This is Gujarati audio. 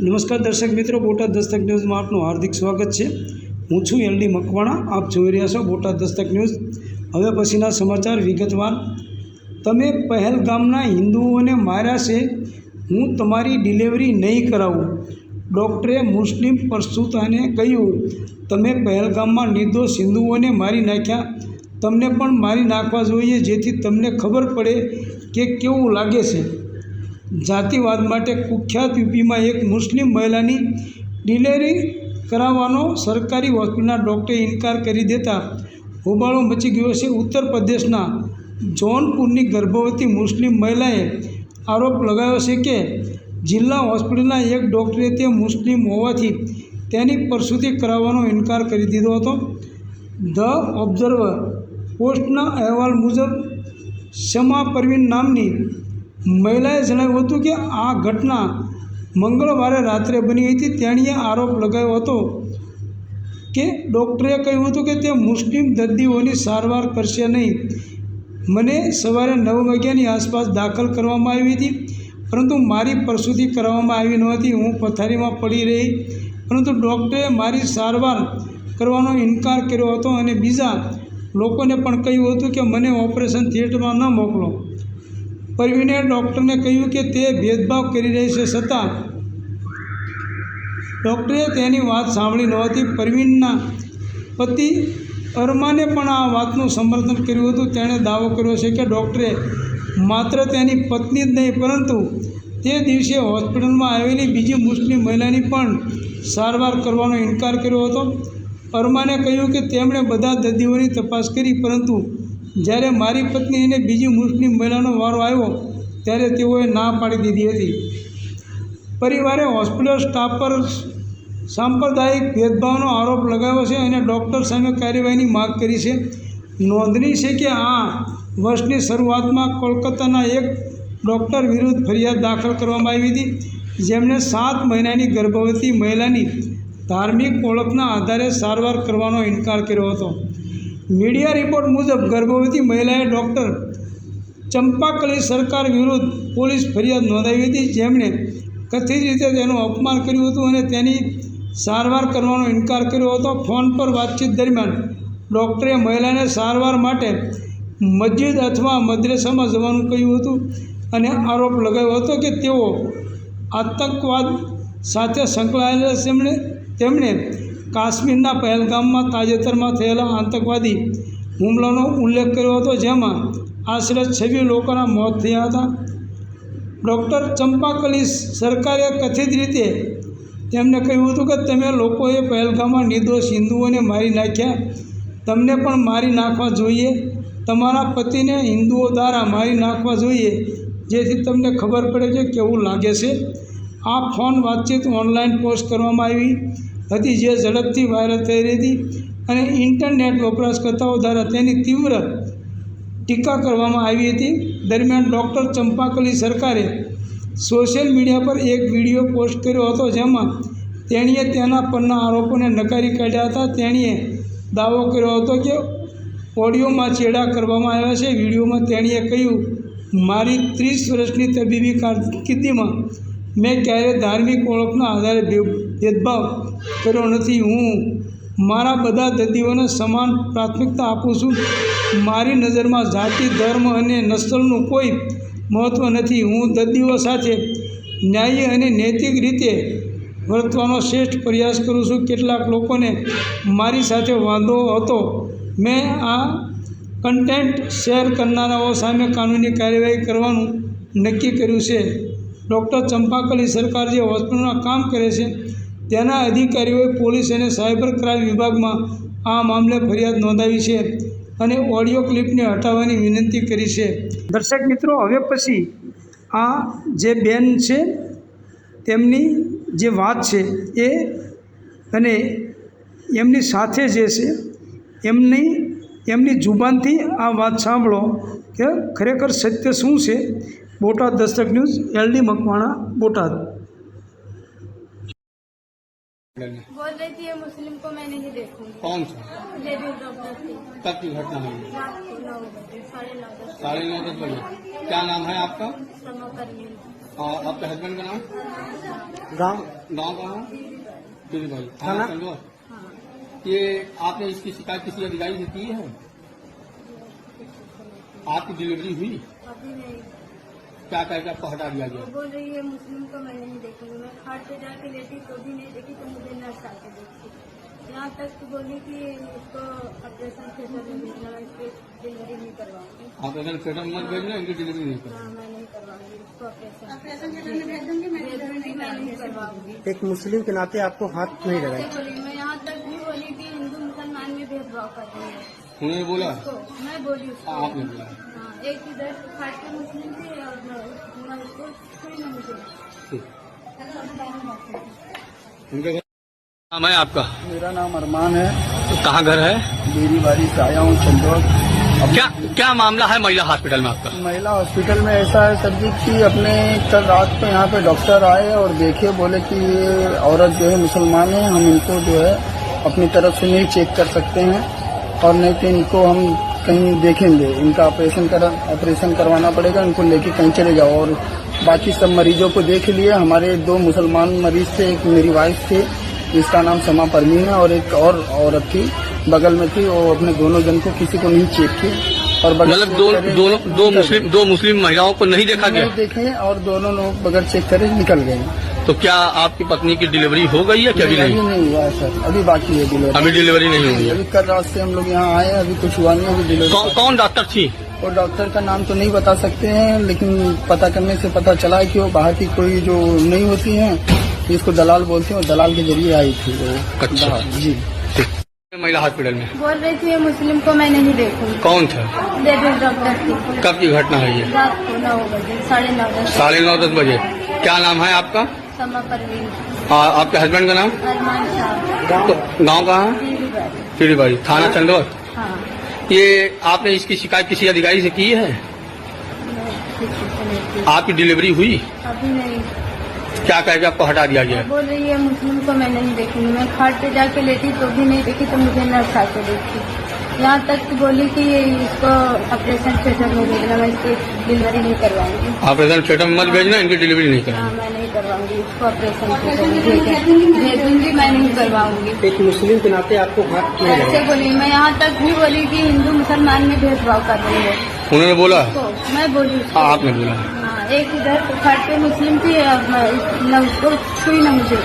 નમસ્કાર દર્શક મિત્રો, બોટાદ દસ્તક ન્યૂઝમાં આપનું હાર્દિક સ્વાગત છે. હું છું એલડી મકવાણા, આપ જોઈ રહ્યા છો બોટાદ દસ્તક ન્યૂઝ. હવે પછીના સમાચાર વિગતવાર. તમે પહેલગામના હિન્દુઓને માર્યા છે, હું તમારી ડિલિવરી નહીં કરાવું. ડૉક્ટરે મુસ્લિમ પ્રસ્તુતાને કહ્યું, તમે પહેલગામમાં નિર્દોષ હિન્દુઓને મારી નાખ્યા. તમને પણ મારી નાખવા જોઈએ, જેથી તમને ખબર પડે કે કેવું લાગે છે. જાતિવાદ માટે કુખ્યાત યુપીમાં એક મુસ્લિમ મહિલાની ડિલેરી કરાવવાનો સરકારી હોસ્પિટલના ડૉક્ટરે ઇનકાર કરી દેતા હોબાળો મચી ગયો છે. ઉત્તર પ્રદેશના જૌનપુરની ગર્ભવતી મુસ્લિમ મહિલાએ આરોપ લગાવ્યો છે કે જિલ્લા હોસ્પિટલના એક ડૉક્ટરે તે મુસ્લિમ હોવાથી તેની પ્રસૂતિ કરાવવાનો ઇનકાર કરી દીધો હતો. ધ ઓબ્ઝર્વર પોસ્ટના અહેવાલ મુજબ શમા પરવીન નામની મહિલાએ જણાવ્યું હતું કે આ ઘટના મંગળવારે રાત્રે બની હતી. તેણીએ આરોપ લગાવ્યો હતો કે ડૉક્ટરે કહ્યું હતું કે તે મુસ્લિમ દર્દીઓની સારવાર કરશે નહીં. મને સવારે નવ વાગ્યાની આસપાસ દાખલ કરવામાં આવી હતી, પરંતુ મારી પ્રસૂતિ કરવામાં આવી નહોતી. હું પથારીમાં પડી રહી, પરંતુ ડૉક્ટરે મારી સારવાર કરવાનો ઇનકાર કર્યો હતો અને બીજા લોકોને પણ કહ્યું હતું કે મને ઓપરેશન થિયેટરમાં ન મોકલો. પરવીને ડૉક્ટરને કહ્યું કે તે ભેદભાવ કરી રહી છે છતાં ડૉક્ટરે તેની વાત સાંભળી નહોતી પરવીનના પતિ અરમાને પણ આ વાતનું સમર્થન કર્યું હતું. તેણે દાવો કર્યો છે કે ડૉક્ટરે માત્ર તેની પત્ની જ નહીં, પરંતુ તે દિવસે હોસ્પિટલમાં આવેલી બીજી મુસ્લિમ મહિલાની પણ સારવાર કરવાનો ઇનકાર કર્યો હતો. અરમાને કહ્યું કે તેમણે બધા દર્દીઓની તપાસ કરી, પરંતુ જ્યારે મારી પત્ની અને બીજી મુસ્લિમ મહિલાનો વારો આવ્યો, ત્યારે તેઓએ ના પાડી દીધી હતી. પરિવારે હોસ્પિટલ સ્ટાફ પર સાંપ્રદાયિક ભેદભાવનો આરોપ લગાવ્યો છે અને ડૉક્ટર સામે કાર્યવાહીની માગ કરી છે. નોંધની છે કે આ વર્ષની શરૂઆતમાં કોલકાતાના એક ડૉક્ટર વિરુદ્ધ ફરિયાદ દાખલ કરવામાં આવી હતી, જેમણે સાત મહિનાની ગર્ભવતી મહિલાની ધાર્મિક ઓળખના આધારે સારવાર કરવાનો ઇનકાર કર્યો હતો. મીડિયા રિપોર્ટ મુજબ ગર્ભવતી મહિલાએ ડૉક્ટર ચંપાકલી સરકાર વિરુદ્ધ પોલીસ ફરિયાદ નોંધાવી હતી. જેમણે કથિત રીતે તેનું અપમાન કર્યું હતું અને તેની સારવાર કરવાનો ઇનકાર કર્યો હતો. ફોન પર વાતચીત દરમિયાન ડૉક્ટરે મહિલાને સારવાર માટે મસ્જિદ અથવા મદ્રેસામાં જવાનું કહ્યું હતું અને આરોપ લગાવ્યો હતો કે તેઓ આતંકવાદ સાથે સંકળાયેલા તેમણે તેમણે કાશ્મીરના પહેલગામમાં તાજેતરમાં થયેલા આતંકવાદી હુમલાનો ઉલ્લેખ કર્યો હતો, જેમાં આશરે છવ્વીસ લોકોના મોત થયા હતા. ડૉક્ટર ચંપાકલી સરકારે કથિત રીતે તેમને કહ્યું હતું કે, તમે લોકોએ પહેલગામમાં નિર્દોષ હિન્દુઓને મારી નાખ્યા. તમને પણ મારી નાખવા જોઈએ. તમારા પતિને હિન્દુઓ દ્વારા મારી નાખવા જોઈએ. જેથી તમને ખબર પડે કે કેવું લાગે છે. આ ફોન વાતચીત ઓનલાઈન પોસ્ટ કરવામાં આવી. હતી જે ઝડપથી વાયરલ થઈ રહી હતી અને ઇન્ટરનેટ વપરાશકર્તાઓ દ્વારા તેની તીવ્ર ટીકા કરવામાં આવી હતી. દરમિયાન ડૉક્ટર ચંપાકલી સરકારે સોશિયલ મીડિયા પર એક વીડિયો પોસ્ટ કર્યો હતો જેમાં તેણીએ તેના પરના આરોપોને નકારી કાઢ્યા હતા. તેણીએ દાવો કર્યો હતો કે ઓડિયોમાં ચેડા કરવામાં આવ્યા છે. વિડીયોમાં તેણીએ કહ્યું, મારી ત્રીસ વર્ષની તબીબી કારકિર્દીમાં મેં ક્યારેય ધાર્મિક ઓળખના આધારે ભેદભાવ કર્યો નથી. હું મારા બધા દર્દીઓને સમાન પ્રાથમિકતા આપું છું. મારી નજરમાં જાતિ, ધર્મ અને નસ્લનું કોઈ મહત્ત્વ નથી. હું દર્દીઓ સાથે ન્યાયી અને નૈતિક રીતે વર્તવાનો શ્રેષ્ઠ પ્રયાસ કરું છું. કેટલાક લોકોને મારી સાથે વાંધો હતો. મેં આ કન્ટેન્ટ શેર કરનારાઓ સામે કાનૂની કાર્યવાહી કરવાનું નક્કી કર્યું છે. ડૉક્ટર ચંપાકલી સરકાર જે હોસ્પિટલમાં કામ કરે છે, તેના અધિકારીઓએ પોલીસ અને સાયબર ક્રાઇમ વિભાગમાં આ મામલે ફરિયાદ નોંધાવી છે અને ઓડિયો ક્લિપને હટાવવાની વિનંતી કરી છે. દર્શક મિત્રો, હવે પછી આ જે બેન છે, તેમની જે વાત છે એ અને એમની સાથે જે છે, એમની એમની જુબાનથી આ વાત સાંભળો કે ખરેખર સત્ય શું છે બોટાદ દસ્તક ન્યૂઝ એલડી મકવાણા બોટાદ बोल रही थी ये मुस्लिम को मैं नहीं देखूंगी कौन सा लेडीज डॉक्टर थी कब की घटना हुई रात को नौ बजे साढ़े नौ बजे साढ़े नौ दस बजे क्या नाम है आपका समा करनी और आपके हस्बैंड का नाम ગામ गाँव कहाँ दिल्ली भाई थाना? थाना चंदवा हाँ ये आपने इसकी शिकायत किसी अधिकारी से की है आपकी डिलीवरी हुई अभी नहीं क्या कह के आपको हटा दिया गया? बोल रही है मुस्लिम को मैं नहीं देखूँगी मैं खाट पे जाके लेटी तो भी नहीं देखी तो मुझे नर्स आके देखी। यहाँ तक कि बोली कि उसको ऑपरेशन थिएटर में भेजना इसकी डिलीवरी नहीं करवाऊँगी। ऑपरेशन थिएटर में मत भेजना इनकी डिलीवरी नहीं कर। हाँ मैं नहीं करवाऊँगी इसको ऑपरेशन ऑपरेशन थिएटर में भेज दूँगी मैं नहीं करवाऊँगी। एक मुस्लिम के नाते आपको हाथ नहीं लगाए? ऐसे बोली मैं यहाँ तक भी बोली कि हिंदू मुसलमान में भेदभाव कर रही है। उन्होंने बोला? मैं बोली उसको। आपने बोला। हाँ एक इधर पे मुस्लिम थे और मैं- उसको छुई मुझे। नाम है आपका? मेरा नाम अरमान है। तो कहाँ घर है? मेरी बारी से आया हूँ संतोष क्या क्या मामला है महिला हॉस्पिटल में आपका? महिला हॉस्पिटल में ऐसा है सर जी कि अपने कल रात को यहाँ पे डॉक्टर आए और देखे बोले कि ये औरत जो है मुसलमान है हम इनको जो है अपनी तरफ़ से नहीं चेक कर सकते हैं। और नहीं तो इनको हम कहीं देखेंगे। इनका ऑपरेशन कर ऑपरेशन करवाना पड़ेगा इनको लेके कहीं चले जाओ। और बाकी सब मरीजों को देख लिए। हमारे दो मुसलमान मरीज़ थे एक मेरी वाइफ थे जिसका नाम समा परमीन है और एक और औरत थी बगल में थी। वो अपने दोनों जन को किसी को नहीं चेक किए। और मतलब दो दोनों दो मुस्लिम दो मुस्लिम महिलाओं को नहीं देखा गया? देखे और दोनों लोग बगैर चेक करे निकल गए। तो क्या आपकी पत्नी की डिलीवरी हो गई है कि अभी नहीं नहीं? हुआ है सर। अभी बाकी है डिलीवरी। अभी डिलीवरी नहीं हुई है। अभी कल रात से हम लोग यहाँ आए अभी कुछ हुआ नहीं अभी कौन, डिलीवरी कौन डॉक्टर थी? और डॉक्टर का नाम तो नहीं बता सकते हैं लेकिन पता करने से पता चला है कि वो बाहर की कोई जो नहीं होती है जिसको दलाल बोलते हैं दलाल के ज़रिए आई थी वो। अच्छा। जी। महिला हॉस्पिटल में? बोल रही थी मुस्लिम को मैं नहीं देखूँगी कौन था? लेडीज़ डॉक्टर थी। कब की घटना है? ये रात को नौ बजे साढ़े नौ बजे। साढ़े नौ दस बजे। क्या नाम है आपका? समा परवीन आ, आपके हस्बैंड का नाम? अरमान तो गाँव कहाँ? है पीड़ीबाड़ी थाना चंदवा हाँ। ये आपने इसकी शिकायत किसी अधिकारी से की है। आपकी डिलीवरी हुई? अभी नहीं। क्या कह के आपको हटा दिया गया? बोल रही है मुस्लिम को मैं नहीं देखूँगी। मैं खाट पे जाके लेती तो भी नहीं देखी तो मुझे नर्स आके देखी। यहाँ तक कि बोली कि इसको ऑपरेशन थिएटर में भेजना मैं इसकी डिलीवरी नहीं करवाऊँगी। ऑपरेशन थिएटर में मत भेजना इनकी डिलीवरी नहीं हाँ करनी मैं नहीं करवाऊँगी इसको ऑपरेशन थिएटर में भेज भेज मैं नहीं करवाऊँगी। एक मुस्लिम के नाते आपको ऐसे बोली मैं यहाँ तक भी बोली कि हिंदू मुसलमान में भेदभाव कर रही है। उन्होंने बोला? तो मैं बोली आपने बोला। हाँ एक इधर खाट पे मुस्लिम थी उसको छुई ना मुझे।